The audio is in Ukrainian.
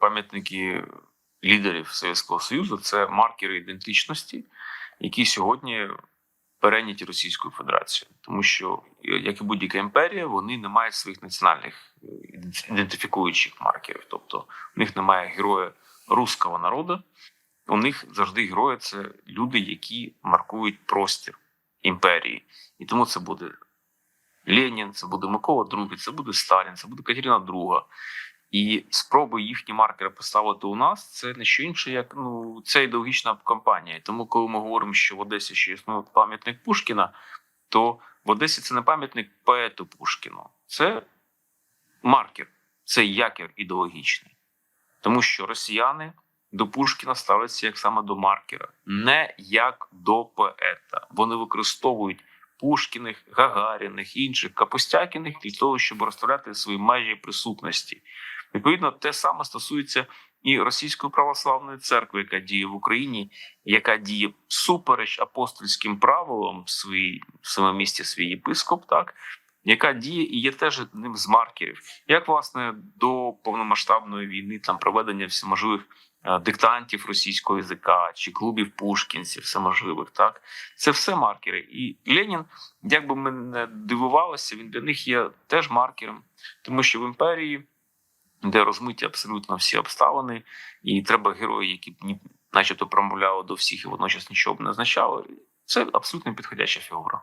пам'ятники лідерів Совєтського Союзу це маркери ідентичності, які сьогодні перейняті Російською Федерацією, тому що, як і будь-яка імперія, вони не мають своїх національних ідентифікуючих маркерів. Тобто у них немає героя руського народу, у них завжди герої це люди, які маркують простір імперії. І тому це буде Ленін, це буде Микола II, це буде Сталін, це буде Катерина II. І спроби їхні маркери поставити у нас це не що інше, як ну це ідеологічна кампанія. Тому, коли ми говоримо, що в Одесі ще існує пам'ятник Пушкіна, то в Одесі це не пам'ятник поету Пушкіну, це маркер, це якір ідеологічний. Тому що росіяни до Пушкіна ставляться як саме до маркера, не як до поета. Вони використовують Пушкіних, Гагаріних, інших Капустякіних для того, щоб розставляти свої межі присутності. Відповідно, те саме стосується і Російської православної церкви, яка діє в Україні, яка діє супереч апостольським правилам в своїй в самому місті свій єпископ, так яка діє і є теж одним з маркерів, як власне до повномасштабної війни там проведення всеможливих е, диктантів російського язика чи клубів пушкінців, всеможливих, так це все маркери. І Ленін, як би ми не дивувалися, він для них є теж маркером, тому що в імперії, де розмиті абсолютно всі обставини, і треба герої, які б ні, начебто промовляли до всіх і водночас нічого б не означали. Це абсолютно підходяща фігура.